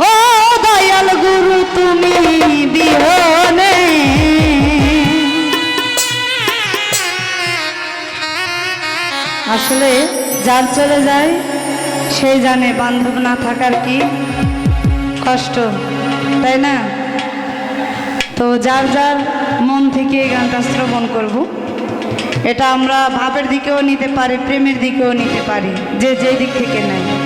ও দয়াল গুরু, তুমি বিহনে। আসলে যার চলে যায় সেই জানে বান্ধব না থাকার কি কষ্ট, তাই না? তো যার যার মন থেকে এই গানটা শ্রবণ করব। এটা আমরা ভাবের দিকেও নিতে পারি, প্রেমের দিকেও নিতে পারি, যে যেই দিক থেকে নেয়।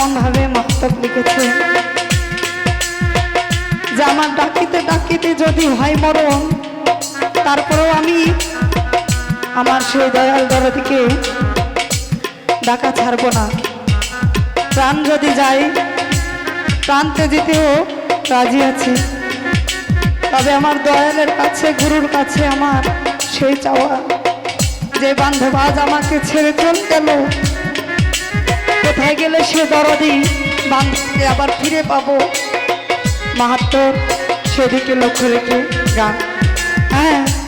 এমনভাবে মক্তব লিখেছে। যে আমার ডাকিতে ডাকিতে যদি হয় মরণ, তারপরেও আমি আমার সেই দয়াল দরদিকে ডাকা ছাড়ব না। প্রাণ যদি যাই প্রান্তে যেতেও রাজি আছি। তবে আমার দয়ালের কাছে, গুরুর কাছে আমার সেই চাওয়া। যে বান্ধব আজ আমাকে ছেড়ে চলতে গেল কোথায় গেলে সে দরদি? বাংলাকে আবার ফিরে পাবো? মাহাত্তর সেদিকে লক্ষ্য রেখে গান। হ্যাঁ।